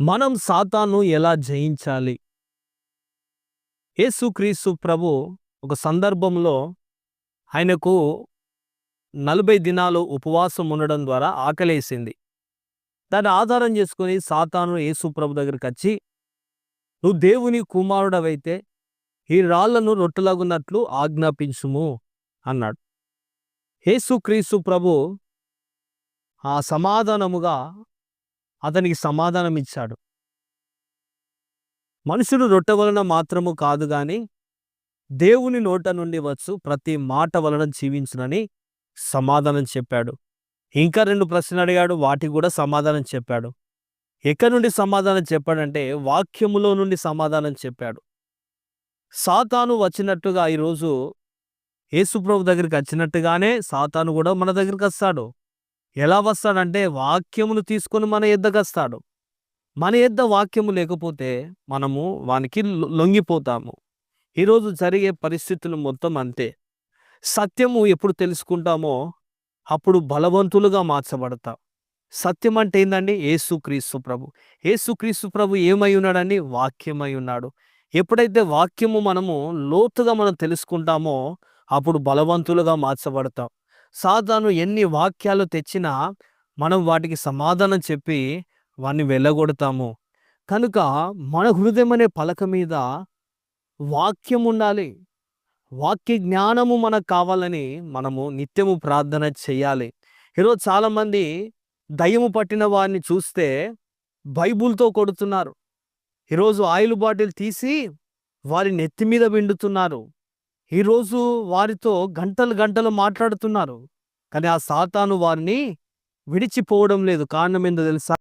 మనం సాతాను ఎలా జయించాలి? యేసుక్రీస్తు ప్రభు ఒక సందర్భంలో ఆయనకు నలభై దినాలు ఉపవాసం ఉండడం ద్వారా ఆకలేసింది. దాన్ని ఆధారం చేసుకుని సాతాను యేసు ప్రభు దగ్గరికి వచ్చి నువ్వు దేవుని కుమారుడవైతే ఈ రాళ్ళను రొట్టెలగున్నట్లు ఆజ్ఞాపించుము అన్నాడు. యేసుక్రీస్తు ప్రభు ఆ సమాధానముగా అతనికి సమాధానం ఇచ్చాడు. మనుషులు రొట్టె వలన మాత్రము కాదు గాని దేవుని నోట నుండి వచ్చు ప్రతి మాట వలన జీవించునని సమాధానం చెప్పాడు. ఇంకా రెండు ప్రశ్నలు అడిగాడు వాటికి కూడా సమాధానం చెప్పాడు. ఎక్కడి నుండి సమాధానం చెప్పాడంటే వాక్యములో నుండి సమాధానం చెప్పాడు. సాతాను వచ్చినట్టుగా ఈరోజు యేసుప్రభు దగ్గరికి వచ్చినట్టుగానే సాతాను కూడా మన దగ్గరికి వస్తాడు. ఎలా వస్తాడంటే వాక్యమును తీసుకొని మన ఎద్దగస్తాడు. మన ఎద్ద వాక్యము లేకపోతే మనము వానికి లొంగిపోతాము. ఈరోజు జరిగే పరిస్థితులు మొత్తం అంతే. సత్యము ఎప్పుడు తెలుసుకుంటామో అప్పుడు బలవంతులుగా మార్చబడతాం. సత్యం అంటే ఏంటండి ఏసుక్రీస్తు ప్రభు. ఏసుక్రీస్తు ప్రభు ఏమై ఉన్నాడని వాక్యమై ఉన్నాడు. ఎప్పుడైతే వాక్యము మనము లోతుగా మనం తెలుసుకుంటామో అప్పుడు బలవంతులుగా మార్చబడతాం. సాతాను ఎన్ని వాక్యాలు తెచ్చినా మనం వాటికి సమాధానం చెప్పి వాడిని వెళ్ళగొడతాము కనుక మన హృదయం అనే పలక మీద వాక్యం ఉండాలి. వాక్య జ్ఞానము మనకు కావాలని మనము నిత్యము ప్రార్థన చేయాలి. ఈరోజు చాలామంది దయ్యము పట్టిన వారిని చూస్తే బైబుల్తో కొడుతున్నారు. ఈరోజు ఆయిల్ బాటిల్ తీసి వారి నెత్తి మీద విండుతున్నారు. ఈరోజు వారితో గంటలు గంటలు మాట్లాడుతున్నారు. కానీ ఆ సాతాను వారిని విడిచిపోవడం లేదు. కారణం ఏందో తెలుసా?